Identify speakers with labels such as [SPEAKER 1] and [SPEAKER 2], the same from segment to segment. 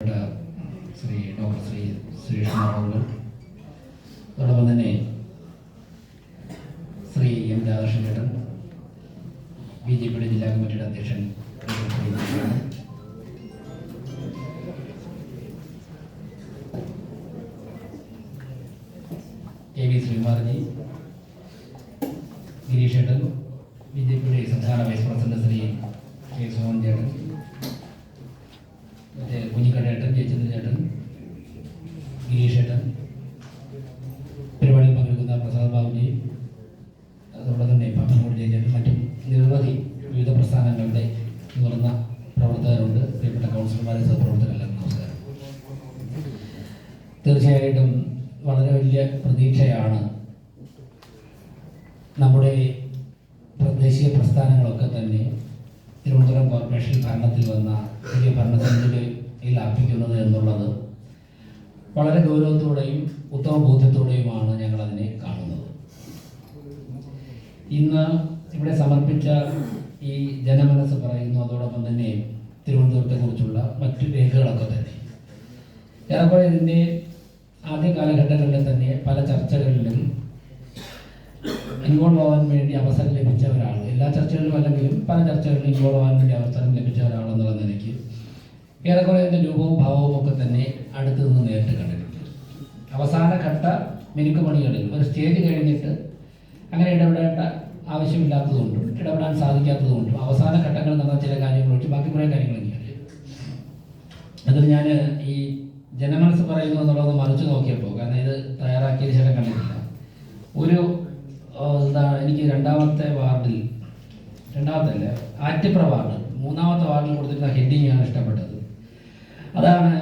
[SPEAKER 1] Shri doctor Shri Suresh Kumar അതോടൊപ്പം തന്നെ Shri M Radhakrishnan B J പിയുടെ ജില്ലാ കമ്മിറ്റിയുടെ അധ്യക്ഷൻ കെ വി ശ്രീകുമാർജി ഗിരീഷ് ഏട്ടൻ ബി ജെ പിയുടെ സംസ്ഥാന vice president Shri K Soman ചേട്ടൻ മറ്റേ കുഞ്ഞിക്കടേട്ടൻ ജയചന്ദ്രൻ ചേട്ടൻ ഗിരീഷ് ചേട്ടൻ പരിപാടിയിൽ പങ്കെടുക്കുന്ന പ്രസാദ് ബാബുജി അതോടെ തന്നെ പാപ്പനോട് ജയചേട്ടൻ മറ്റും നിരവധി വിവിധ പ്രസ്ഥാനങ്ങളുടെ മുതിർന്ന പ്രവർത്തകരുണ്ട് പ്രിയപ്പെട്ട കൗൺസിലർമാരെ സഹപ്രവർത്തകരെല്ലാം നമസ്കാരം തീർച്ചയായിട്ടും വളരെ വലിയ പ്രതീക്ഷയാണ് നമ്മുടെ ദേശീയ പ്രസ്ഥാനങ്ങളൊക്കെ തന്നെ തിരുവനന്തപുരം കോർപ്പറേഷൻ ഭരണത്തിൽ വന്ന പുതിയ ഭരണസമിതിയിൽ അർപ്പിക്കുന്നത് എന്നുള്ളത് വളരെ ഗൗരവത്തോടെയും ഉത്തമ ബോധ്യത്തോടെയുമാണ് ഞങ്ങൾ അതിനെ കാണുന്നത്. ഇന്ന് ഇവിടെ സമർപ്പിച്ച ഈ ജനമനസ് പറയുന്നു അതോടൊപ്പം തന്നെ തിരുവനന്തപുരത്തെ കുറിച്ചുള്ള മറ്റു രേഖകളൊക്കെ തന്നെ. ഏറെക്കുറെ ഇതിന്റെ ആദ്യ കാലഘട്ടങ്ങളിൽ തന്നെ പല ചർച്ചകളിലും ഇൻവോൾവ് ആവാൻ വേണ്ടി അവസരം ലഭിച്ച ഒരാൾ എല്ലാ ചർച്ചകളിലും അല്ലെങ്കിലും പല ചർച്ചകളിലും ഇൻവോൾവ് ആവാൻ വേണ്ടി അവസരം ലഭിച്ച ഒരാളെന്നുള്ള നിലയ്ക്ക് ഏറെക്കുറെ അതിന്റെ രൂപവും ഭാവവും ഒക്കെ തന്നെ അടുത്തു നിന്ന് നേരിട്ട് കണ്ടിട്ടുണ്ട്. അവസാന ഘട്ട മിനുക്കുമണികളിൽ ഒരു സ്റ്റേജ് കഴിഞ്ഞിട്ട് അങ്ങനെ ഇടപെടേണ്ട ആവശ്യമില്ലാത്തതുകൊണ്ടും ഇടപെടാൻ സാധിക്കാത്തതുകൊണ്ടും അവസാന ഘട്ടങ്ങളിൽ നടന്ന ചില കാര്യങ്ങൾ ഒഴിച്ച് ബാക്കി കുറേ കാര്യങ്ങൾ എനിക്കറിയാം അതിൽ ഞാൻ ഈ ജനമനസ് പറയുന്നു എന്നുള്ളത് മറിച്ച് നോക്കിയപ്പോൾ കാരണം ഇത് തയ്യാറാക്കിയത് ശേഷം കണ്ടിട്ടില്ല. ഒരു എന്താണ് എന്താ എനിക്ക് രണ്ടാമത്തെ വാർഡിൽ രണ്ടാമത്തെ അല്ലേ? ആറ്റിപ്ര വാർഡ്. മൂന്നാമത്തെ വാർഡിൽ കൊടുത്തിരുന്ന ഹെഡിങ് ആണ് ഇഷ്ടപ്പെട്ടത്. അതാണ്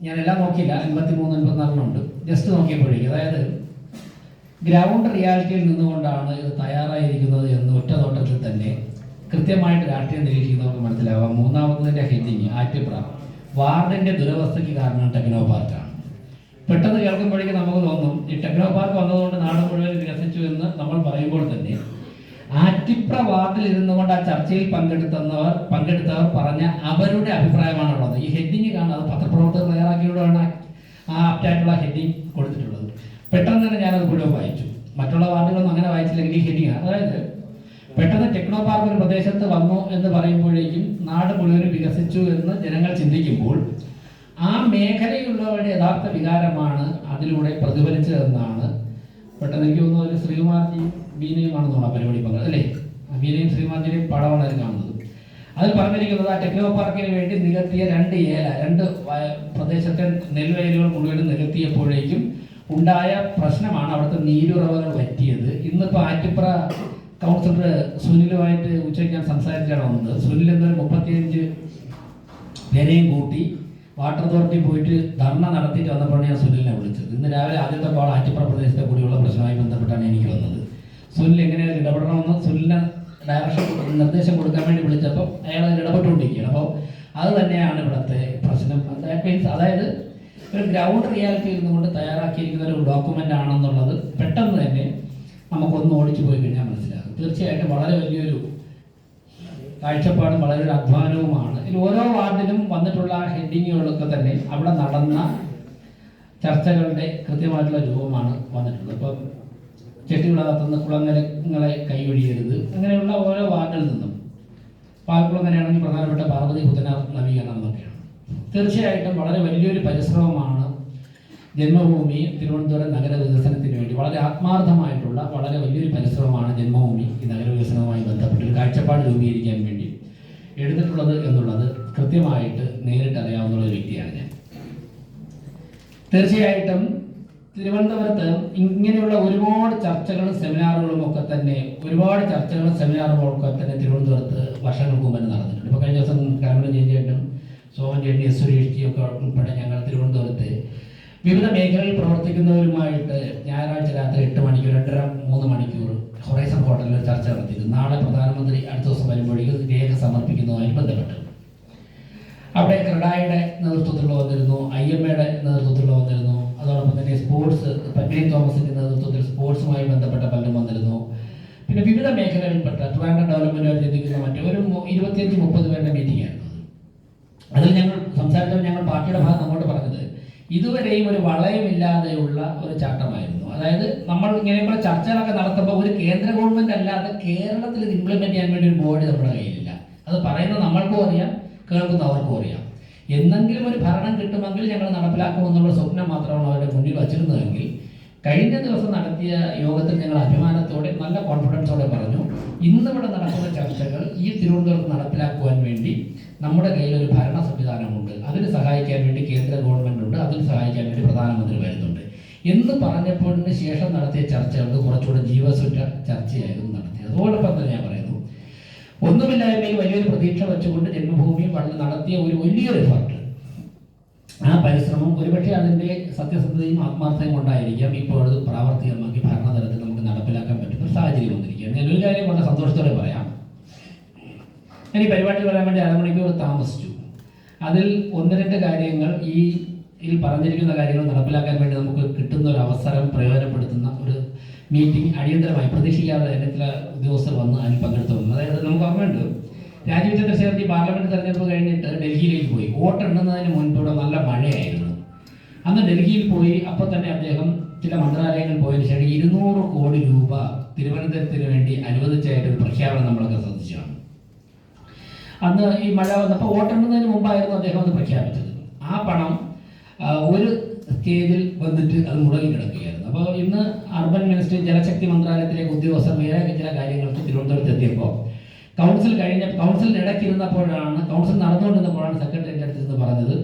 [SPEAKER 1] ഞാൻ എല്ലാം നോക്കിയില്ല എൺപത്തി മൂന്ന് എൺപത്തിനാലിനുണ്ട് ജസ്റ്റ് നോക്കിയപ്പോഴേക്കും അതായത് ഗ്രൗണ്ട് റിയാലിറ്റിയിൽ നിന്നുകൊണ്ടാണ് ഇത് തയ്യാറായിരിക്കുന്നത് എന്ന് ഒറ്റ നോട്ടത്തിൽ തന്നെ കൃത്യമായിട്ട് രാഷ്ട്രീയം നിരീക്ഷിക്കുന്നവർക്ക് മനസ്സിലാവാം. മൂന്നാമത്തതിന്റെ ഹെഡിങ് ആറ്റിപ്ര വാർഡിന്റെ ദുരവസ്ഥയ്ക്ക് കാരണം ടെക്നോ പാർക്കാണ് പെട്ടെന്ന് കേൾക്കുമ്പോഴേക്കും നമുക്ക് തോന്നും ഈ ടെക്നോ പാർക്ക് വന്നതുകൊണ്ട് നാട് മുഴുവൻ വികസിച്ചു എന്ന് നമ്മൾ പറയുമ്പോൾ തന്നെ ആറ്റിപ്ര വാർഡിൽ ഇരുന്നുകൊണ്ട് ആ ചർച്ചയിൽ പങ്കെടുത്തവർ പങ്കെടുത്തവർ പറഞ്ഞ അവരുടെ അഭിപ്രായമാണ് ഉള്ളത് ഈ ഹെഡിങ് കാണുന്നത് പത്രപ്രവർത്തകർ തയ്യാറാക്കിയോടാണ് ആ ആപ്റ്റായിട്ടുള്ള ഹെഡിങ് കൊടുത്തിട്ടുള്ളത്. പെട്ടെന്ന് തന്നെ ഞാനത് മുഴുവൻ വായിച്ചു. മറ്റുള്ള വാർഡുകളൊന്നും അങ്ങനെ വായിച്ചില്ലെങ്കിൽ ഈ ഹെഡിങ് അതായത് പെട്ടെന്ന് ടെക്നോ പാർക്ക് ഒരു പ്രദേശത്ത് വന്നു എന്ന് പറയുമ്പോഴേക്കും നാട് മുഴുവൻ വികസിച്ചു എന്ന് ജനങ്ങൾ ചിന്തിക്കുമ്പോൾ ആ മേഖലയിലുള്ളവരുടെ യഥാർത്ഥ വികാരമാണ് അതിലൂടെ പ്രതിഫലിച്ചതെന്നാണ് പെട്ടെന്ന് എനിക്ക് തോന്നുന്നു ഒരു ശ്രീകുമാർജി ബീനയുമാണെന്ന് തോന്നുന്നു പരിപാടി പങ്കെടുത്തത് അല്ലേ? ബീനയും ശ്രീകുമാർജിയുടെയും പടമാണ് അതിൽ കാണുന്നത്. അതിൽ പറഞ്ഞിരിക്കുന്നത് ആ ടെക്നോ പാർക്കിന് വേണ്ടി നികത്തിയ രണ്ട് ഏല രണ്ട് പ്രദേശത്തെ നെൽവയലുകൾ മുഴുവൻ നികത്തിയപ്പോഴേക്കും ഉണ്ടായ പ്രശ്നമാണ് അവിടുത്തെ നീരുറവകൾ പറ്റിയത് ഇന്നിപ്പോൾ ആറ്റിപ്ര കൗൺസിലർ സുനിലുമായിട്ട് ഉച്ചയ്ക്ക് ഞാൻ സംസാരിച്ചാണ് വന്നത്. സുനിൽ എന്നൊരു മുപ്പത്തിയഞ്ച് പേരെയും കൂട്ടി വാട്ടർ അതോറിറ്റി പോയിട്ട് ധർണ നടത്തിയിട്ട് വന്നപ്പോഴാണ് ഞാൻ സുനിലിനെ വിളിച്ചത്. ഇന്ന് രാവിലെ ആദ്യത്തെ പാൾ ആറ്റിപ്ര പ്രദേശത്തെ കൂടിയുള്ള പ്രശ്നമായി ബന്ധപ്പെട്ടാണ് എനിക്ക് വന്നത്. സുനിൽ എങ്ങനെയാണ് ഇടപെടണമെന്ന് സുനിലിന് ഡയറക്ഷൻ നിർദ്ദേശം കൊടുക്കാൻ വേണ്ടി വിളിച്ചപ്പോൾ അയാൾ അതിൽ ഇടപെട്ടുകൊണ്ടിരിക്കുകയാണ്. അപ്പോൾ അത് തന്നെയാണ് ഇവിടുത്തെ പ്രശ്നം. ദാറ്റ് മീൻസ് അതായത് ഒരു ഗ്രൗണ്ട് റിയാലിറ്റിയിൽ നിന്നുകൊണ്ട് തയ്യാറാക്കിയിരിക്കുന്ന ഒരു ഡോക്യുമെന്റ് ആണെന്നുള്ളത് പെട്ടെന്ന് തന്നെ നമുക്കൊന്ന് ഓടിച്ചു പോയി കഴിഞ്ഞാൽ മനസ്സിലാകും. തീർച്ചയായിട്ടും വളരെ വലിയൊരു കാഴ്ചപ്പാടും വളരെ ഒരു അധ്വാനവുമാണ്. ഇതിൽ ഓരോ വാർഡിലും വന്നിട്ടുള്ള ഹെഡിങ്ങുകളൊക്കെ തന്നെ അവിടെ നടന്ന ചർച്ചകളുടെ കൃത്യമായിട്ടുള്ള രൂപമാണ് വന്നിട്ടുള്ളത്. ഇപ്പം ചെട്ടികുളത്തുനിന്ന് കുളങ്ങരങ്ങളെ കൈയൊഴിയരുത്. അങ്ങനെയുള്ള ഓരോ വാർഡിൽ നിന്നും പാൽക്കുളങ്ങരയാണെങ്കിൽ പ്രധാനപ്പെട്ട പാർവതി പുത്തനാർ നവീകരണം എന്നൊക്കെയാണ് തീർച്ചയായിട്ടും വളരെ വലിയൊരു പരിശ്രമമാണ് ജന്മഭൂമി തിരുവനന്തപുരം നഗര വികസനത്തിന് വേണ്ടി. വളരെ ആത്മാർത്ഥമായിട്ടുള്ള വളരെ വലിയൊരു പരിശ്രമമാണ് ജന്മഭൂമി ഈ നഗര വികസനവുമായി ബന്ധപ്പെട്ട് ഒരു കാഴ്ചപ്പാട് രൂപീകരിക്കാൻ വേണ്ടി എടുത്തിട്ടുള്ളത് എന്നുള്ളത് കൃത്യമായിട്ട് നേരിട്ട് അറിയാവുന്ന ഒരു വ്യക്തിയാണ് ഞാൻ. തീർച്ചയായിട്ടും തിരുവനന്തപുരത്ത് ഇങ്ങനെയുള്ള ഒരുപാട് ചർച്ചകളും സെമിനാറുകളും ഒക്കെ തന്നെ ഒരുപാട് ചർച്ചകളും സെമിനാറുകളും ഒക്കെ തന്നെ തിരുവനന്തപുരത്ത് വർഷങ്ങൾക്ക് മുമ്പ് നടന്നിട്ടുണ്ട്. ഇപ്പോൾ കഴിഞ്ഞ ദിവസം കരമന ജയചേട്ടനും സോമൻ ചേട്ടി എസ് ജി ഒക്കെ ഉൾപ്പെടെ ഞങ്ങൾ തിരുവനന്തപുരത്ത് വിവിധ മേഖലകളിൽ പ്രവർത്തിക്കുന്നവരുമായിട്ട് ഞായറാഴ്ച രാത്രി എട്ട് മണിക്കൂർ രണ്ടര മൂന്ന് മണിക്കൂർ ഹൊറൈസൺ ഹോട്ടലിൽ ചർച്ച നടത്തിയിരുന്നു. നാളെ പ്രധാനമന്ത്രി അടുത്ത ദിവസം വരുമ്പോഴേക്കും രേഖ സമർപ്പിക്കുന്നതുമായി ബന്ധപ്പെട്ട്. അവിടെ ക്രഡായുടെ നേതൃത്വത്തിലുള്ള വന്നിരുന്നു ഐ എം എയുടെ നേതൃത്വത്തിലുള്ള വന്നിരുന്നു അതോടൊപ്പം തന്നെ സ്പോർട്സ് പത്മിനി തോമസിന്റെ നേതൃത്വത്തിൽ സ്പോർട്സുമായി ബന്ധപ്പെട്ട പലരും വന്നിരുന്നു. പിന്നെ വിവിധ മേഖലകളിൽപ്പെട്ട ഡെവലപ്മെന്റ് ഡെവലപ്മെന്റുമായി ചിന്തിക്കുന്ന മറ്റേ ഒരു ഇരുപത്തിയഞ്ച് മുപ്പത് പേരുടെ മീറ്റിംഗ് ആയിരുന്നു അതിൽ ഞങ്ങൾ സംസാരിച്ചപ്പോൾ ഞങ്ങൾ പാർട്ടിയുടെ ഭാഗം നമ്മോട് പറഞ്ഞത് ഇതുവരെയും ഒരു വളയമില്ലാതെയുള്ള ഒരു ചട്ടമായിരുന്നു. അതായത് നമ്മൾ ഇങ്ങനെയുള്ള ചർച്ചകളൊക്കെ നടത്തുമ്പോൾ ഒരു കേന്ദ്ര ഗവൺമെന്റ് അല്ലാതെ കേരളത്തിൽ ഇത് ഇംപ്ലിമെന്റ് ചെയ്യാൻ വേണ്ടി ഒരു ബോഡി നമ്മുടെ കയ്യിലില്ല. അത് പറയുന്നത് നമ്മൾക്കും അറിയാം കേൾക്കുന്നവർക്കും അറിയാം. എന്തെങ്കിലും ഒരു ഭരണം കിട്ടുമെങ്കിൽ ഞങ്ങൾ നടപ്പിലാക്കുമെന്നുള്ള സ്വപ്നം മാത്രമാണ് അവരുടെ മുന്നിൽ വച്ചിരുന്നതെങ്കിൽ കഴിഞ്ഞ ദിവസം നടത്തിയ യോഗത്തിൽ ഞങ്ങൾ അഭിമാനത്തോടെ നല്ല കോൺഫിഡൻസോടെ പറഞ്ഞു ഇന്നിവിടെ നടക്കുന്ന ചർച്ചകൾ ഈ തിരുവനന്തപുരത്ത് നടപ്പിലാക്കുവാൻ വേണ്ടി നമ്മുടെ കയ്യിൽ ഒരു ഭരണ സംവിധാനമുണ്ട്. അതിന് സഹായിക്കാൻ വേണ്ടി കേന്ദ്ര ഗവൺമെന്റ് ഉണ്ട്. അതിന് സഹായിക്കാൻ വേണ്ടി പ്രധാനമന്ത്രി വരുന്നുണ്ട്. എന്ന് പറഞ്ഞപ്പോഴിന് ശേഷം നടത്തിയ ചർച്ചകൾക്ക് കുറച്ചുകൂടെ ജീവസുറ്റ ചർച്ചയായിരുന്നു നടത്തിയത്. അതോടൊപ്പം തന്നെ ഞാൻ ഒന്നുമില്ലായ്മയിൽ വലിയൊരു പ്രതീക്ഷ വെച്ചുകൊണ്ട് ജന്മഭൂമി വളരെ നടത്തിയ ഒരു വലിയൊരു എഫർട്ട് ആ പരിശ്രമം ഒരുപക്ഷെ അതിന്റെ സത്യസന്ധതയും ആത്മാർത്ഥതയും കൊണ്ടായിരിക്കാം ഇപ്പോൾ അത് പ്രാവർത്തികമാക്കി ഭരണതലത്തിൽ നമുക്ക് നടപ്പിലാക്കാൻ പറ്റുന്ന സാഹചര്യം വന്നിരിക്കുകയാണ്. ഞാൻ ഒരു കാര്യം വളരെ സന്തോഷത്തോടെ പറയാം. ഞാൻ ഈ പരിപാടി വരാൻ വേണ്ടി അരമണിക്കൂർ താമസിച്ചു. അതിൽ ഒന്ന് രണ്ട് കാര്യങ്ങൾ ഈ ഇതിൽ പറഞ്ഞിരിക്കുന്ന കാര്യങ്ങൾ നടപ്പിലാക്കാൻ വേണ്ടി നമുക്ക് കിട്ടുന്ന ഒരു അവസരം പ്രയോജനപ്പെടുത്തുന്ന ഒരു മീറ്റിംഗ് അടിയന്തരമായി പ്രതീക്ഷിക്കാതെ തന്നെ ചില ഉദ്യോഗസ്ഥർ വന്ന് അതിൽ പങ്കെടുത്തു അതായത് നമുക്ക് ഓർമ്മയുണ്ട് രാജീവ് ചന്ദ്രശേഖർജി പാർലമെന്റ് തെരഞ്ഞെടുപ്പ് കഴിഞ്ഞിട്ട് ഡൽഹിയിലേക്ക് പോയി. വോട്ടെണ്ണുന്നതിന് മുൻപൂടെ നല്ല മഴയായിരുന്നു. അന്ന് ഡൽഹിയിൽ പോയി അപ്പോൾ തന്നെ അദ്ദേഹം ചില മന്ത്രാലയങ്ങളിൽ പോയതിനു ശേഷം ഇരുന്നൂറ് കോടി രൂപ തിരുവനന്തപുരത്തിന് വേണ്ടി അനുവദിച്ചായിട്ടൊരു പ്രഖ്യാപനം നമ്മളൊക്കെ ശ്രദ്ധിച്ചാണ് അന്ന് ഈ മഴ വന്നപ്പോൾ വോട്ടെണ്ണുന്നതിന് മുമ്പായിരുന്നു അദ്ദേഹം അത് പ്രഖ്യാപിച്ചത്. ആ പണം ഒരു സ്റ്റേജിൽ വന്നിട്ട് അത് മുടങ്ങി കിടക്കുകയായിരുന്നു. അപ്പോൾ ഇന്ന് അർബൻ മിനിസ്ട്രി ജലശക്തി മന്ത്രാലയത്തിലേക്ക് ഉദ്യോഗസ്ഥർ വേറെ ചില കാര്യങ്ങൾക്ക് തിരുവനന്തപുരത്ത് എത്തിയപ്പോൾ കൗൺസിൽ കഴിഞ്ഞ കൗൺസിലിന് ഇടയ്ക്കിരുന്നപ്പോഴാണ് കൗൺസിൽ നടന്നുകൊണ്ടിരുന്നപ്പോഴാണ് സെക്രട്ടറിയുടെ അടുത്ത് നിന്ന് പറഞ്ഞത്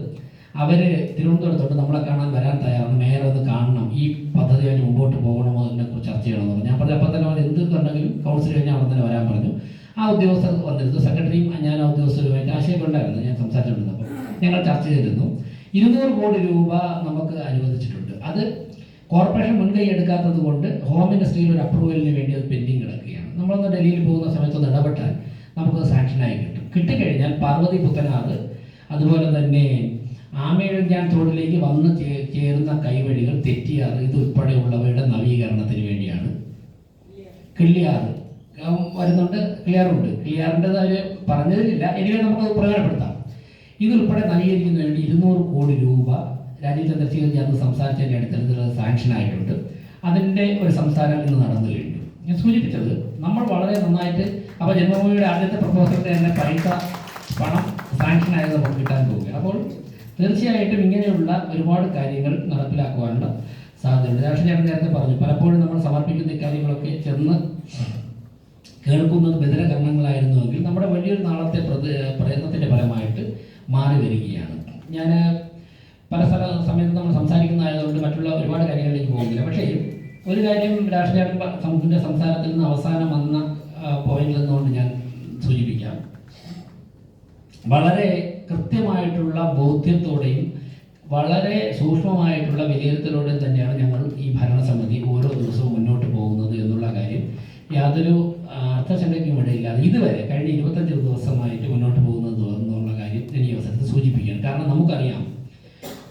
[SPEAKER 1] അവർ തിരുവനന്തപുരത്തോട്ട് നമ്മളെ കാണാൻ വരാൻ തയ്യാറാണ് മേയർ ഒന്ന് കാണണം ഈ പദ്ധതി കഴിഞ്ഞ് മുമ്പോട്ട് പോകണമോ അതിനെ കുറിച്ച് ചർച്ച ചെയ്യണമെന്ന് പറഞ്ഞു. ഞാൻ പറഞ്ഞപ്പോൾ തന്നെ അവർ എന്ത് കണ്ടെങ്കിലും കൗൺസിൽ കഴിഞ്ഞ് അവിടെ തന്നെ വരാൻ പറഞ്ഞു. ആ ഉദ്യോഗസ്ഥർ വന്നിരുന്നു. സെക്രട്ടറിയും ഞാൻ ആ ഉദ്യോഗസ്ഥരുമായിട്ട് ആശയം ഉണ്ടായിരുന്നു ഞാൻ സംസാരിച്ചുകൊണ്ടിരുന്നപ്പോൾ ഞങ്ങൾ ചർച്ച ചെയ്തിരുന്നു. ഇരുന്നൂറ് കോടി രൂപ നമുക്ക് അനുവദിച്ചിട്ടുണ്ട്. അത് കോർപ്പറേഷൻ മുൻകൈ എടുക്കാത്തത് കൊണ്ട് ഹോം മിനിസ്ട്രിയിൽ ഒരു അപ്രൂവലിന് വേണ്ടി അത് പെൻഡിങ് കിടക്കുകയാണ്. നമ്മളൊന്ന് ഡൽഹിയിൽ പോകുന്ന സമയത്ത് ഇടപെട്ടാൽ നമുക്കത് സാങ്ഷനായി കിട്ടും. കിട്ടിക്കഴിഞ്ഞാൽ പാർവതി പുത്തനാറ് അതുപോലെ തന്നെ ആമേഴഞ്ചാൻ തോടിലേക്ക് വന്ന് ചേരുന്ന കൈവഴികൾ തെറ്റിയാറ് ഇത് ഉൾപ്പെടെയുള്ളവയുടെ നവീകരണത്തിന് വേണ്ടിയാണ്. കിള്ളിയാറ്. വരുന്നുണ്ട്. ക്ലിയറുണ്ട് കിളിയാറിന്റെ അവർ പറഞ്ഞതിലില്ല. എനിവേ നമുക്കത് പ്രയോജനപ്പെടുത്താം. ഇതുൾപ്പെടെ നവീകരിക്കുന്നതിന് വേണ്ടി ഇരുന്നൂറ് കോടി രൂപ രാജീവ് ചന്ദ്രശേഖർ അന്ന് സംസാരിച്ചതിന്റെ അടിസ്ഥാനത്തിൽ സാങ്ഷൻ ആയിട്ടുണ്ട്. അതിന്റെ ഒരു സംസാരം ഇന്ന് നടന്നു കഴിഞ്ഞു. ഞാൻ സൂചിപ്പിച്ചത് നമ്മൾ വളരെ നന്നായിട്ട് അപ്പോൾ ജന്മഭൂമിയുടെ ആദ്യത്തെ പ്രപ്പോസലിന്റെ തന്നെ പൈസ പണം സാങ്ഷൻ ആയത് നമുക്ക് കിട്ടാൻ പോവുകയാണ് അപ്പോൾ തീർച്ചയായിട്ടും ഇങ്ങനെയുള്ള ഒരുപാട് കാര്യങ്ങൾ നടപ്പിലാക്കുവാനുള്ള സാധ്യതയുണ്ട്. രാഷ്ട്രീയ ചേട്ടൻ നേരത്തെ പറഞ്ഞു പലപ്പോഴും നമ്മൾ സമർപ്പിക്കുന്ന ഇക്കാര്യങ്ങളൊക്കെ ചെന്ന് കേൾക്കുന്നത് ബദിരകരണങ്ങളായിരുന്നുവെങ്കിൽ നമ്മുടെ വലിയൊരു നാളത്തെ പ്രയത്നത്തിന്റെ ഫലമായിട്ട് മാറി വരികയാണ്. ഞാൻ പല സ്ഥല സമയത്ത് നമ്മൾ സംസാരിക്കുന്നതായതുകൊണ്ട് മറ്റുള്ള ഒരുപാട് കാര്യങ്ങളിലേക്ക് പോകുന്നില്ല. പക്ഷേ ഒരു കാര്യം രാഷ്ട്രീയ സംസാരത്തിൽ നിന്ന് അവസാനം വന്ന പോയിന്റിൽ നിന്നുകൊണ്ട് ഞാൻ സൂചിപ്പിക്കാം. വളരെ കൃത്യമായിട്ടുള്ള ബോധ്യത്തോടെയും വളരെ സൂക്ഷ്മമായിട്ടുള്ള വിലയിരുത്തലോടെ തന്നെയാണ് ഞങ്ങൾ ഈ ഭരണസമിതി ഓരോ ദിവസവും മുന്നോട്ട് പോകുന്നത് എന്നുള്ള കാര്യം യാതൊരു അർത്ഥശങ്കയ്ക്കും ഇടയില്ലാതെ ഇതുവരെ കഴിഞ്ഞ ഇരുപത്തഞ്ച് ദിവസമായിട്ട് മുന്നോട്ട് പോകുന്നത് എന്നുള്ള കാര്യം ഈ അവസരത്തിൽ സൂചിപ്പിക്കുകയാണ്. കാരണം നമുക്കറിയാം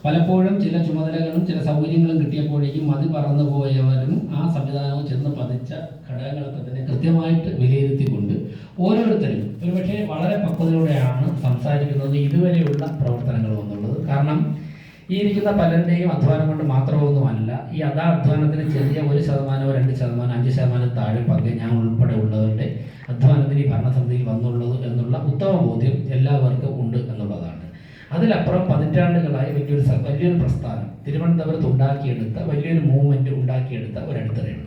[SPEAKER 1] പലപ്പോഴും ചില ചുമതലകളും ചില സൗകര്യങ്ങളും കിട്ടിയപ്പോഴേക്കും മതി പറന്നു പോയവരും ആ സംവിധാനവും ചെന്ന് പതിച്ച ഘടകങ്ങളൊക്കെ തന്നെ കൃത്യമായിട്ട് വിലയിരുത്തിക്കൊണ്ട് ഓരോരുത്തരും ഒരുപക്ഷെ വളരെ പക്വതയോടെയാണ് സംസാരിക്കുന്നത് ഇതുവരെയുള്ള പ്രവർത്തനങ്ങൾ എന്നുള്ളത്. കാരണം ഈ ഇരിക്കുന്ന പലരുടെയും അധ്വാനം കൊണ്ട് മാത്രമൊന്നുമല്ല ഈ അതാ അധ്വാനത്തിന് ചെറിയ ഒരു ശതമാനമോ രണ്ട് ശതമാനം അഞ്ച് ശതമാനം താഴെ പങ്ക് ഞാൻ ഉൾപ്പെടെ ഉള്ളവരുടെ അധ്വാനത്തിന് ഈ ഭരണസമിതിയിൽ വന്നുള്ളത് എന്നുള്ള ഉത്തമ ബോധ്യം എല്ലാവർക്കും ഉണ്ട് അതിലപ്പുറം പതിറ്റാണ്ടുകളായി വലിയൊരു വലിയൊരു പ്രസ്ഥാനം. തിരുവനന്തപുരത്ത് ഉണ്ടാക്കിയെടുത്ത വലിയൊരു മൂവ്മെന്റ് ഉണ്ടാക്കിയെടുത്ത ഒരു അടിത്തറയുണ്ട്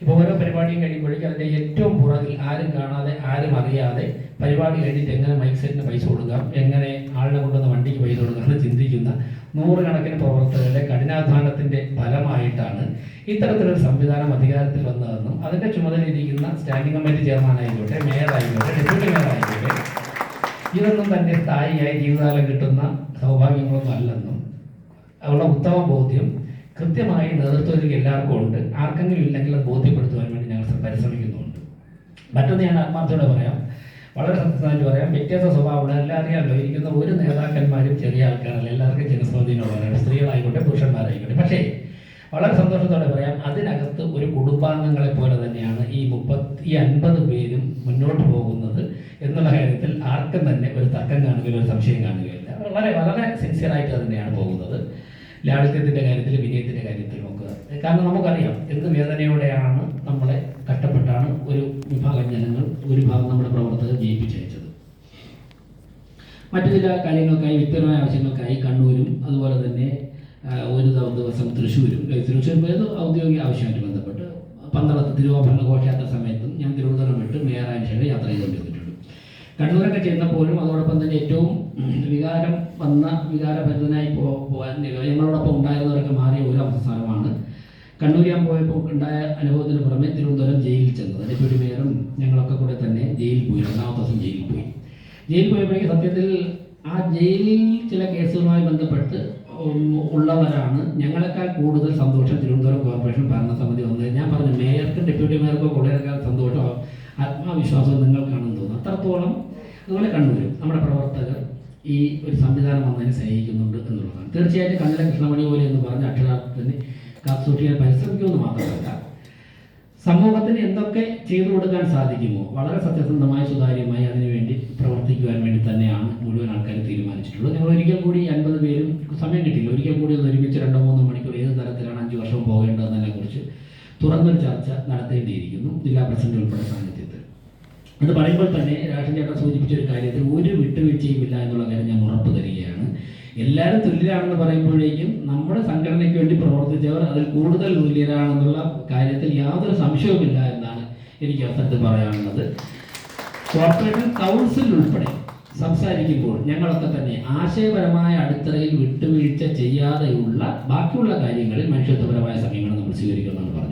[SPEAKER 1] ഇപ്പോൾ ഓരോ പരിപാടിയും കഴിയുമ്പോഴേക്കും അതിന്റെ ഏറ്റവും പുറകിൽ ആരും കാണാതെ ആരും അറിയാതെ പരിപാടി കഴിഞ്ഞിട്ട് എങ്ങനെ മൈക്ക് സെറ്റിന് പൈസ കൊടുക്കാം എങ്ങനെ ആളിനെ കൊണ്ടുവന്ന വണ്ടിക്ക് പൈസ കൊടുക്കാം എന്ന് ചിന്തിക്കുന്ന നൂറുകണക്കിന് പ്രവർത്തകരുടെ കഠിനാധ്വാനത്തിന്റെ ഫലമായിട്ടാണ് ഇത്തരത്തിലൊരു സംവിധാനം അധികാരത്തിൽ വന്നതെന്നും അതിന്റെ ചുമതലയിരിക്കുന്ന സ്റ്റാൻഡിംഗ് കമ്മിറ്റി ചെയർമാൻ ആയിക്കോട്ടെ മേയർ ആയിക്കോട്ടെ ഡെപ്യൂട്ടി മേയർ ആയിക്കോട്ടെ ഇതൊന്നും തന്നെ സ്ഥായിയായി ജീവിതകാലം കിട്ടുന്ന സൗഭാഗ്യങ്ങളൊന്നും അല്ലെന്നും ഉള്ള ഉത്തമ ബോധ്യം കൃത്യമായി നേതൃത്വത്തിലേക്ക് എല്ലാവർക്കും ഉണ്ട്. ആർക്കെങ്കിലും ഇല്ലെങ്കിൽ അത് ബോധ്യപ്പെടുത്തുവാൻ വേണ്ടി ഞങ്ങൾ പരിശ്രമിക്കുന്നുണ്ട്. മറ്റൊന്ന് ഞാൻ ആത്മാർത്ഥയോടെ പറയാം. വളരെ സത്യസന്ധമായിട്ട് പറയാം. വ്യത്യസ്ത സ്വഭാവമുള്ള എല്ലാം അറിയാമല്ലോ ഇരിക്കുന്ന ഒരു നേതാക്കന്മാരും ചെറിയ ആൾക്കാരല്ല. എല്ലാവർക്കും ജനസ്വാധീനമുള്ളവരാണ്. സ്ത്രീകളായിക്കോട്ടെ പുരുഷന്മാരായിക്കോട്ടെ. പക്ഷേ വളരെ സന്തോഷത്തോടെ പറയാം. അതിനകത്ത് ഒരു കുടുംബാംഗങ്ങളെ പോലെ തന്നെയാണ് ഈ മുപ്പത്തി ഈ അൻപത് പേരും മുന്നോട്ട് പോകുന്നത്. എന്നുള്ള കാര്യത്തിൽ ആർക്കും തന്നെ ഒരു തർക്കം കാണുകയില്ല ഒരു സംശയം കാണുകയില്ല. വളരെ വളരെ സിൻസിയറായിട്ട് തന്നെയാണ് പോകുന്നത്. ലാളിത്യത്തിന്റെ കാര്യത്തിൽ വിനയത്തിന്റെ കാര്യത്തിൽ നോക്കുക കാരണം നമുക്കറിയാം എന്ത് വേദനയോടെയാണ് നമ്മളെ കഷ്ടപ്പെട്ടാണ് ഒരു വിഭാഗം ജനങ്ങൾ ഒരു ഭാഗം നമ്മുടെ പ്രവർത്തകർ ജയിപ്പിച്ചയച്ചത്. മറ്റു ചില കാര്യങ്ങൾക്കായി വ്യക്തിപരമായ ആവശ്യങ്ങൾക്കായി കണ്ണൂരും അതുപോലെ തന്നെ ഒരു ദിവസം തൃശ്ശൂരും തൃശ്ശൂർ പോയത് ഔദ്യോഗിക ആവശ്യമായിട്ട് ബന്ധപ്പെട്ട് പന്തളത്ത് തിരുവാഭരണ ഘോഷയാത്ര സമയത്തും ഞാൻ തിരുവനന്തപുരം വിട്ട് മേയറായതിനു ശേഷം യാത്ര ചെയ്തുകൊണ്ടിരുന്നിട്ടുണ്ട് കണ്ണൂരൊക്കെ ചെന്നപ്പോഴും അതോടൊപ്പം തന്നെ ഏറ്റവും വികാരം വന്ന വികാരഭരിതനായി പോകാൻ ഞങ്ങളോടൊപ്പം ഉണ്ടായിരുന്നവരൊക്കെ മാറിയ ഒരു അവസരമാണ് കണ്ണൂർ ഞാൻ പോയപ്പോൾ ഉണ്ടായ അനുഭവത്തിന് പുറമെ തിരുവനന്തപുരം ജയിലിൽ ചെന്നത് ഡെപ്യൂട്ടി മേയറും ഞങ്ങളൊക്കെ കൂടെ തന്നെ ജയിലിൽ പോയി. രണ്ടാമത്തെ ദിവസം ജയിലിൽ പോയി. ജയിലിൽ പോയപ്പോഴേക്കും സത്യത്തിൽ ആ ജയിലിൽ ചില കേസുകളുമായി ബന്ധപ്പെട്ട് ഉള്ളവരാണ്. ഞങ്ങളെക്കാൾ കൂടുതൽ സന്തോഷം തിരുവനന്തപുരം കോർപ്പറേഷൻ ഭരണസമിതി വന്നത്. ഞാൻ പറഞ്ഞു മേയർക്കും ഡെപ്യൂട്ടി മേയർക്കും കൂടുതലേക്കാൾ സന്തോഷം ആത്മവിശ്വാസം നിങ്ങൾക്കാണെന്ന് തോന്നുന്നു. അത്രത്തോളം അതുപോലെ കണ്ണൂരും നമ്മുടെ പ്രവർത്തകർ ഈ ഒരു സംവിധാനം വന്നതിനെ സ്നേഹിക്കുന്നുണ്ട് എന്നുള്ളതാണ്. തീർച്ചയായിട്ടും കണ്ണല കൃഷ്ണമണി പോലെ എന്ന് പറഞ്ഞ അക്ഷരാർത്ഥത്തിന് കാത്തുസൂക്ഷിക്കാൻ പരിശ്രമിക്കുമെന്ന് മാത്രമല്ല സമൂഹത്തിന് എന്തൊക്കെ ചെയ്തു കൊടുക്കാൻ സാധിക്കുമോ? വളരെ സത്യസന്ധമായി സുതാര്യമായി അതിനുവേണ്ടി പ്രവർത്തിക്കുവാൻ വേണ്ടി തന്നെയാണ് മുഴുവൻ ആൾക്കാർ തീരുമാനിച്ചിട്ടുള്ളത്. ഞങ്ങൾ ഒരിക്കൽ കൂടി അൻപത് പേരും സമയം കിട്ടില്ല ഒരിക്കൽ കൂടി ഒന്ന് ഒരുമിച്ച് രണ്ടോ മൂന്നോ മണിക്കൂർ ഏത് തരത്തിലാണ് അഞ്ച് വർഷം പോകേണ്ടതെന്നതിനെ കുറിച്ച് തുറന്നൊരു ചർച്ച നടത്തേണ്ടിയിരിക്കുന്നു. ജില്ലാ പ്രസിഡന്റ് ഉൾപ്പെടെ അത് പറയുമ്പോൾ തന്നെ രാഷൻ ചേട്ടൻ സൂചിപ്പിച്ച ഒരു കാര്യത്തിൽ ഒരു വിട്ടുവീഴ്ചയും ഇല്ല എന്നുള്ള കാര്യം ഞാൻ ഉറപ്പ് തരികയാണ്. എല്ലാവരും തുല്യരാണെന്ന് പറയുമ്പോഴേക്കും നമ്മുടെ സംഘടനയ്ക്ക് വേണ്ടി പ്രവർത്തിച്ചവർ അതിൽ കൂടുതൽ തുല്യരാണെന്നുള്ള കാര്യത്തിൽ യാതൊരു സംശയവുമില്ല എന്നാണ് എനിക്ക് അവസരത്തിൽ പറയാനുള്ളത്. കോർപ്പറേഷൻ കൗൺസിൽ ഉൾപ്പെടെ സംസാരിക്കുമ്പോൾ ഞങ്ങളൊക്കെ തന്നെ ആശയപരമായ അടിത്തറയിൽ വിട്ടുവീഴ്ച ചെയ്യാതെയുള്ള ബാക്കിയുള്ള കാര്യങ്ങളിൽ മനുഷ്യത്വപരമായ സമീപനം നമ്മൾ സ്വീകരിക്കുമെന്നാണ് പറഞ്ഞിട്ടുള്ളത്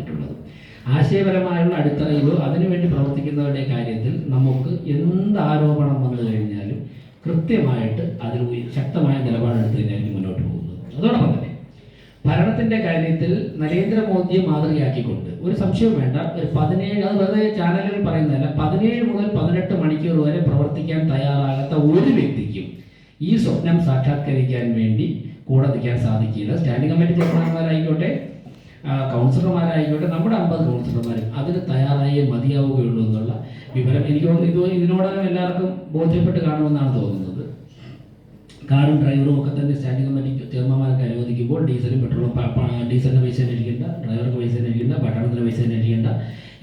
[SPEAKER 1] ആശയപരമായുള്ള അടിത്തറയിലോ അതിനുവേണ്ടി പ്രവർത്തിക്കുന്നവരുടെ കാര്യത്തിൽ നമുക്ക് എന്ത് ആരോപണം വന്നു കഴിഞ്ഞാലും കൃത്യമായിട്ട് അതിൽ ശക്തമായ നിലപാടെടുത്ത് തന്നെയായിരിക്കും മുന്നോട്ട് പോകുന്നത്. അതോടൊപ്പം തന്നെ ഭരണത്തിന്റെ കാര്യത്തിൽ നരേന്ദ്രമോദിയെ മാതൃകയാക്കിക്കൊണ്ട് ഒരു സംശയം വേണ്ട ഒരു പതിനേഴ് അത് വെറുതെ ചാനലുകൾ പറയുന്നതല്ല പതിനേഴ് മുതൽ പതിനെട്ട് മണിക്കൂർ വരെ പ്രവർത്തിക്കാൻ തയ്യാറാകാത്ത ഒരു വ്യക്തിക്കും ഈ സ്വപ്നം സാക്ഷാത്കരിക്കാൻ വേണ്ടി കൂടെ നിൽക്കാൻ സാധിക്കില്ല. സ്റ്റാൻഡിംഗ് കമ്മിറ്റി ചെയർമാൻമാരായിക്കോട്ടെ കൗൺസിലർമാരായിക്കോട്ടെ നമ്മുടെ അമ്പത് കൗൺസിലർമാരും അതിന് തയ്യാറായേ മതിയാവുകയുള്ളൂ എന്നുള്ള വിവരം എനിക്ക് തോന്നുന്നു. ഇത് ഇതിനോടകം എല്ലാവർക്കും ബോധ്യപ്പെട്ട് കാണുമെന്നാണ് തോന്നുന്നത്. കാറും ഡ്രൈവറും ഒക്കെ തന്നെ സ്റ്റാൻഡിംഗ് കമ്മിറ്റി ചെയർമാൻമാർക്ക് അനുവദിക്കുമ്പോൾ ഡീസലും പെട്രോളും ഡീസലിന്റെ പൈസ അന്വേഷിക്കേണ്ട ഡ്രൈവർക്ക് പൈസ അന്വേഷിക്കേണ്ട പട്ടണത്തിന് പൈസ അന്വേഷിക്കേണ്ട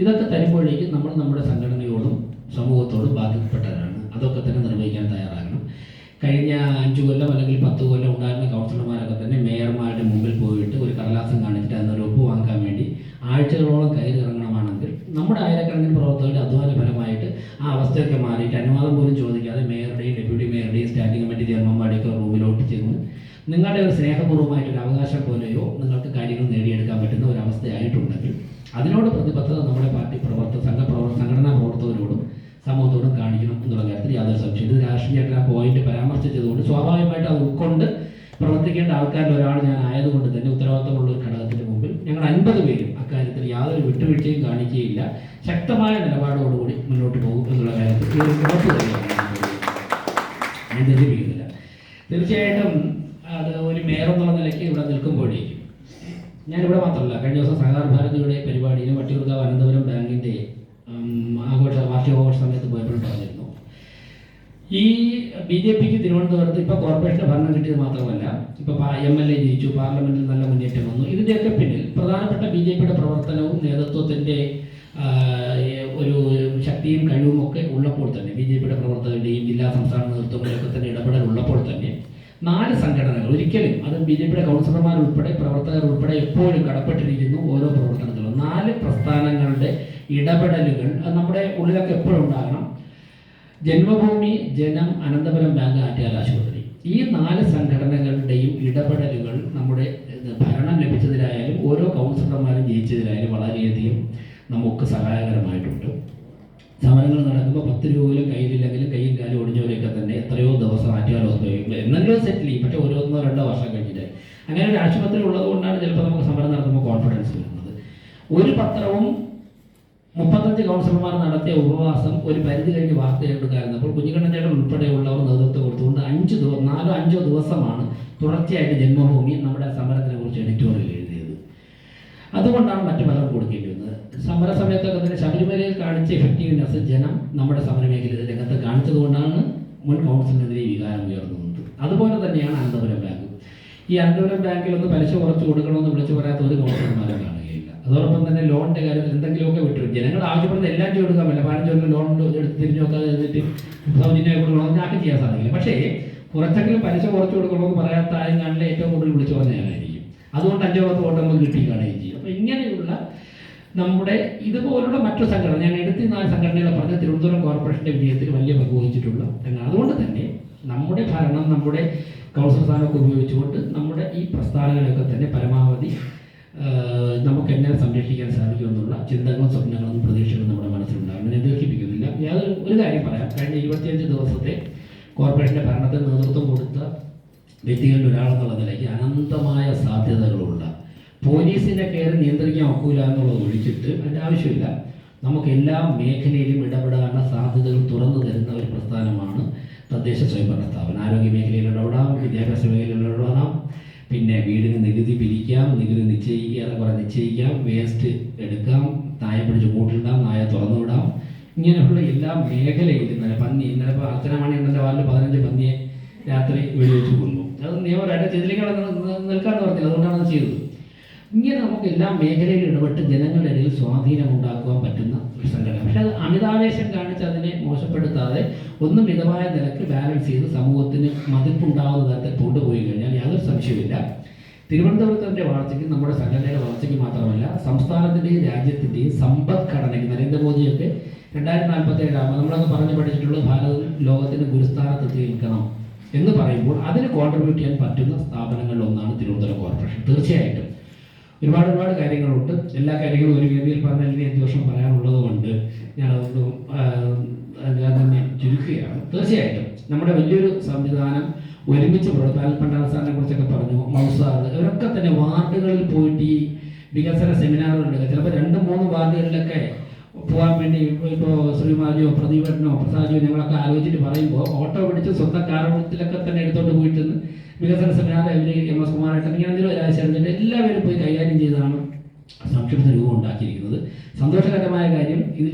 [SPEAKER 1] ഇതൊക്കെ തരുമ്പോഴേക്കും നമ്മൾ നമ്മുടെ സംഘടനയോടും സമൂഹത്തോടും ബാധ്യപ്പെട്ടവരാണ് അതൊക്കെ തന്നെ നിർവഹിക്കാൻ തയ്യാറാകണം. കഴിഞ്ഞ അഞ്ചു കൊല്ലം അല്ലെങ്കിൽ പത്ത് കൊല്ലം ഉണ്ടായിരുന്ന കൗൺസിലർമാരൊക്കെ തന്നെ മേയർമാരുടെ മുമ്പിൽ പോയിട്ട് ഒരു കടലാസം കാണിച്ചിട്ട് അതിനൊരു ഒപ്പ് വാങ്ങാൻ വേണ്ടി ആഴ്ചകളോളം കയറി ഇറങ്ങണമാണെങ്കിൽ നമ്മുടെ ആയിരക്കണക്കിന് പ്രവർത്തകരുടെ അധ്വാന ഫലമായിട്ട് ആ അവസ്ഥയൊക്കെ മാറിയിട്ട് അനുവാദം പോലും ചോദിക്കാതെ മേയറുടെയും ഡെപ്യൂട്ടി മേയറുടെയും സ്റ്റാൻഡിംഗ് കമ്മിറ്റി ചെയർമാൻമാരുടെയൊക്കെ റൂമിലോട്ട് ചെന്ന് നിങ്ങളുടെ ഒരു സ്നേഹപൂർവമായിട്ടൊരു അവകാശം പോലെയോ നിങ്ങൾക്ക് കാര്യങ്ങൾ നേടിയെടുക്കാൻ പറ്റുന്ന ഒരു അവസ്ഥയായിട്ടുണ്ടെങ്കിൽ അതിനോട് പ്രതിബദ്ധത നമ്മുടെ പാർട്ടി പ്രവർത്തക സംഘ പ്രവർ സംഘടനാ പ്രവർത്തകരോടും സമൂഹത്തോടും കാണിക്കണം എന്നുള്ള കാര്യത്തിൽ യാതൊരു സംശയം ഇത് രാഷ്ട്രീയമായിട്ട് ആ പോയിന്റ് പരാമർശിച്ചതുകൊണ്ട് സ്വാഭാവികമായിട്ട് അത് ഉൾക്കൊണ്ട് പ്രവർത്തിക്കേണ്ട ആൾക്കാരിൽ ഒരാൾ ഞാൻ ആയതുകൊണ്ട് തന്നെ ഉത്തരവാദിത്തമുള്ള ഒരു ഘടകത്തിന്റെ മുമ്പിൽ ഞങ്ങൾ അൻപത് പേരും അക്കാര്യത്തിൽ യാതൊരു വിട്ടുവീഴ്ചയും കാണിക്കുകയില്ല. ശക്തമായ നിലപാടോടുകൂടി മുന്നോട്ട് പോകും എന്നുള്ള കാര്യത്തിൽ ഉറപ്പ് തന്നെയാണ്. ഞാൻ തെറ്റിപ്പിക്കുന്നില്ല തീർച്ചയായിട്ടും അത് ഒരു മേയർ എന്നുള്ള നിലയ്ക്ക് ഇവിടെ നിൽക്കുമ്പോഴേക്കും ഞാനിവിടെ മാത്രമല്ല കഴിഞ്ഞ ദിവസം സഹകാർ ഭാരതിയുടെ പരിപാടിയിലും ഈ ബി ജെ പിക്ക് തിരുവനന്തപുരത്ത് ഇപ്പോൾ കോർപ്പറേഷന്റെ ഭരണം കിട്ടിയത് മാത്രമല്ല ഇപ്പോൾ എം എൽ എ ജയിച്ചു പാർലമെന്റിൽ നല്ല മുന്നേറ്റം വന്നു. ഇതിന്റെയൊക്കെ പിന്നിൽ പ്രധാനപ്പെട്ട ബി ജെ പിയുടെ പ്രവർത്തനവും നേതൃത്വത്തിന്റെ ഒരു ശക്തിയും കഴിവും ഒക്കെ ഉള്ളപ്പോൾ തന്നെ ബി ജെ പിയുടെ പ്രവർത്തകരുടെയും ജില്ലാ സംസ്ഥാന നേതൃത്വങ്ങളുടെയൊക്കെ തന്നെ ഇടപെടൽ ഉള്ളപ്പോൾ തന്നെ നാല് സംഘടനകൾ ഒരിക്കലും അത് ബി ജെ പിയുടെ കൗൺസിലർമാർ ഉൾപ്പെടെ പ്രവർത്തകർ ഉൾപ്പെടെ എപ്പോഴും കടപ്പെട്ടിരിക്കുന്നു ഓരോ പ്രവർത്തനത്തിലും. നാല് പ്രസ്ഥാനങ്ങളുടെ ഇടപെടലുകൾ നമ്മുടെ ഉള്ളിലൊക്കെ എപ്പോഴും ഉണ്ടാകണം. ജന്മഭൂമി ജനം അനന്തപുരം ബാങ്ക് ആറ്റാൽ ആശുപത്രി. ഈ നാല് സംഘടനകളുടെയും ഇടപെടലുകൾ നമ്മുടെ ഭരണം ലഭിച്ചതിലായാലും ഓരോ കൗൺസിലർമാരും ജയിച്ചതിലായാലും വളരെയധികം നമുക്ക് സഹായകരമായിട്ടുണ്ട്. സമരങ്ങൾ നടക്കുമ്പോൾ പത്ത് രൂപ പോലും കയ്യിലില്ലെങ്കിലും കയ്യും കാലും ഒടിഞ്ഞവരെയൊക്കെ തന്നെ എത്രയോ ദിവസം ആറ്റുകാൽ ഹോസ്പിറ്റലിൽ എന്നെങ്കിലും സെറ്റിൽ ചെയ്യും. പക്ഷേ ഓരോന്നോ രണ്ടോ വർഷം കഴിഞ്ഞിട്ട്. അങ്ങനെ ഒരു ആശുപത്രി ഉള്ളത് കൊണ്ടാണ് ചിലപ്പോൾ നമുക്ക് സമരം നടത്തുമ്പോൾ കോൺഫിഡൻസ് വരുന്നത്. ഒരു പത്രവും മുപ്പത്തഞ്ച് കൗൺസിലർമാർ നടത്തിയ ഉപവാസം ഒരു പരിധി കഴിഞ്ഞ് വാർത്ത അപ്പോൾ കുഞ്ഞിക്കണ്ണൻ ഉൾപ്പെടെയുള്ളവർ നേതൃത്വം കൊടുത്തുകൊണ്ട് അഞ്ച് ദിവസം നാലോ അഞ്ചോ ദിവസമാണ് തുടർച്ചയായിട്ട് ജന്മഭൂമി നമ്മുടെ സമരത്തിനെ കുറിച്ച് എഡിറ്റോറിയൽ എഴുതിയത്. അതുകൊണ്ടാണ് മറ്റു പലരും കൊടുക്കേണ്ടി വന്നത്. സമര സമയത്തൊക്കെ തന്നെ ശബരിമലയിൽ കാണിച്ച എഫക്റ്റീവ്നെസ് ജനം നമ്മുടെ സമരമേഖല രംഗത്ത് കാണിച്ചതുകൊണ്ടാണ് മുൻ കൗൺസിലിനെതിരെ വികാരം ഉയർന്നത്. അതുപോലെ തന്നെയാണ് അനന്തപുരം ബാങ്ക് ഈ അനന്തപുരം ബാങ്കിൽ ഒന്ന് പലിശ കുറച്ച് കൊടുക്കണമെന്ന് വിളിച്ചു പറയാത്ത ഒരു കൗൺസിലർമാരും അതോടൊപ്പം തന്നെ ലോണിന്റെ കാര്യത്തിൽ എന്തെങ്കിലുമൊക്കെ വിട്ടു ജനങ്ങൾ ആവശ്യപ്പെടുന്ന എല്ലാം ചെയ്ത് പറ്റില്ല. പതിനഞ്ച് കൊല്ലം ലോൺ എടുത്ത് തിരിഞ്ഞു നോക്കാതെ എന്നിട്ട് സൗജന്യമായി കൊടുക്കണമെന്ന് ആർക്കും ചെയ്യാൻ സാധിക്കില്ല. പക്ഷേ കുറച്ചെങ്കിലും പലിശ കുറച്ച് കൊടുക്കണമെന്ന് പറയാത്ത കാണില്ല ഏറ്റവും കൂടുതൽ വിളിച്ചു പറഞ്ഞ അതുകൊണ്ട് അഞ്ചോ പത്ത് വോട്ട് നമുക്ക് കിട്ടി കാണുകയും ചെയ്യും. അപ്പോൾ ഇങ്ങനെയുള്ള നമ്മുടെ ഇതുപോലുള്ള മറ്റു സംഘടന ഞാൻ എടുത്തി നാല് സംഘടനകളെ പറഞ്ഞ തിരുവനന്തപുരം കോർപ്പറേഷന്റെ വിജയത്തിൽ വലിയ പങ്ക് വഹിച്ചിട്ടുള്ള അതുകൊണ്ട് തന്നെ നമ്മുടെ ഭരണം നമ്മുടെ കൗൺസിൽ സ്ഥാനമൊക്കെ ഉപയോഗിച്ചുകൊണ്ട് നമ്മുടെ ഈ പ്രസ്ഥാനങ്ങളെയൊക്കെ തന്നെ പരമാവധി നമുക്ക് എങ്ങനെ സംരക്ഷിക്കാൻ സാധിക്കുമെന്നുള്ള ചിന്തകളും സ്വപ്നങ്ങളും പ്രതീക്ഷകളും നമ്മുടെ മനസ്സിലുണ്ടാകും ഞാൻ ദീർഘിപ്പിക്കുന്നില്ല. ഞാൻ ഒരു കാര്യം പറയാം. കഴിഞ്ഞ ഇരുപത്തിയഞ്ച് ദിവസത്തെ കോർപ്പറേഷന്റെ ഭരണത്തിന് നേതൃത്വം കൊടുത്ത വ്യക്തികളിൽ ഒരാളെന്നുള്ള നിലയ്ക്ക് അനന്തമായ സാധ്യതകളുള്ള പോലീസിനെ കയറി നിയന്ത്രിക്കാൻ ഒക്കൂല എന്നുള്ളത് ഒഴിച്ചിട്ട് അതിന്റെ ആവശ്യമില്ല. നമുക്ക് എല്ലാ മേഖലയിലും ഇടപെടാനുള്ള സാധ്യതകൾ തുറന്നു തരുന്ന ഒരു പ്രസ്ഥാനമാണ് തദ്ദേശ സ്വയംഭരണ സ്ഥാപനം. ആരോഗ്യ മേഖലയിൽ ഇടപെടാം വിദ്യാഭ്യാസ മേഖലയിൽ ഇടപെടാം പിന്നെ വീടിന് നികുതി പിരിക്കാം നികുതി നിശ്ചയിക്കുക കുറെ നിശ്ചയിക്കാം വേസ്റ്റ് എടുക്കാം നായ പിടിച്ച് കൂട്ടിടാം നായ തുറന്നു വിടാം. ഇങ്ങനെയുള്ള എല്ലാ മേഖലയിലും ഇന്നലെ പന്നി ഇന്നലെ ഇപ്പോൾ അർച്ചനമണി ഉണ്ടല്ലോ വാലിൽ പതിനഞ്ച് പന്നിയെ രാത്രി വെടിവെച്ച് കൊന്നു. അത് നിയമപരമായിട്ട് ചെതിലികളെ നിൽക്കാൻ പറഞ്ഞില്ല. അതുകൊണ്ടാണ് അത് ചെയ്തത്. ഇങ്ങനെ നമുക്ക് എല്ലാ മേഖലയിലും ഇടപെട്ട് ജനങ്ങളുടെ ഇടയിൽ സ്വാധീനം ഉണ്ടാക്കുവാൻ പറ്റുന്ന ഒരു സംഘടന. പക്ഷെ അത് അമിതാവേശം കാണിച്ച് അതിനെ മോശപ്പെടുത്താതെ ഒന്ന് മിതമായ നിലയ്ക്ക് ബാലൻസ് ചെയ്ത് സമൂഹത്തിന് മതിപ്പുണ്ടാവുന്ന തരത്തിൽ കൊണ്ടുപോയി കഴിഞ്ഞാൽ യാതൊരു സംശയവുമില്ല. തിരുവനന്തപുരത്തിന്റെ വളർച്ചയ്ക്ക് നമ്മുടെ സംഘടനയുടെ വളർച്ചയ്ക്ക് മാത്രമല്ല സംസ്ഥാനത്തിന്റെയും രാജ്യത്തിന്റെയും സമ്പദ്ഘടനയ്ക്ക് നരേന്ദ്രമോദിയൊക്കെ രണ്ടായിരത്തി നാൽപ്പത്തി ഏഴാകുമ്പോൾ നമ്മളൊക്കെ പറഞ്ഞു പഠിച്ചിട്ടുള്ള ഭാരതം ലോകത്തിന്റെ ഗുരുസ്ഥാനത്തെത്തി നിൽക്കണം എന്ന് പറയുമ്പോൾ അതിന് കോൺട്രിബ്യൂട്ട് ചെയ്യാൻ പറ്റുന്ന സ്ഥാപനങ്ങളിൽ ഒന്നാണ് തിരുവനന്തപുരം കോർപ്പറേഷൻ തീർച്ചയായിട്ടും. ഒരുപാട് ഒരുപാട് കാര്യങ്ങളുണ്ട്. എല്ലാ കാര്യങ്ങളും ഒരു വേദിയിൽ പറഞ്ഞാൽ ഇനി അഞ്ച് വർഷം പറയാനുള്ളത് കൊണ്ട് ഞാൻ അതൊന്നും ഞാൻ തന്നെ ചുരുക്കുകയാണ്. തീർച്ചയായിട്ടും നമ്മുടെ വലിയൊരു സംവിധാനം ഒരുമിച്ച് പ്രവർത്തനം പണ്ടാൾ സാറിനെ കുറിച്ചൊക്കെ പറഞ്ഞു മൗസാർ ഇവരൊക്കെ തന്നെ വാർഡുകളിൽ പോയിട്ട് ഈ വികസന സെമിനാറുകൾ ചിലപ്പോൾ രണ്ട് മൂന്ന് വാർഡുകളിലൊക്കെ പോകാൻ വേണ്ടി ഇപ്പോൾ ശ്രീമാജിയോ പ്രദീപനോ പ്രസാദിയോ ഞങ്ങളൊക്കെ ആലോചിച്ചിട്ട് പറയുമ്പോൾ ഓട്ടോ പിടിച്ച് സ്വന്തം കാരണത്തിലൊക്കെ തന്നെ എടുത്തോണ്ട് പോയിട്ട് വികസന സെമിനാർ എം എം എസ് കുമാരേട്ടൻ ഇങ്ങനെ എന്തെങ്കിലും ഒരാഴ്ച എല്ലാവരും പോയി കൈകാര്യം ചെയ്താണ് സംക്ഷിപ്ത രൂപം ഉണ്ടാക്കിയിരിക്കുന്നത്. സന്തോഷകരമായ കാര്യം ഇതിൽ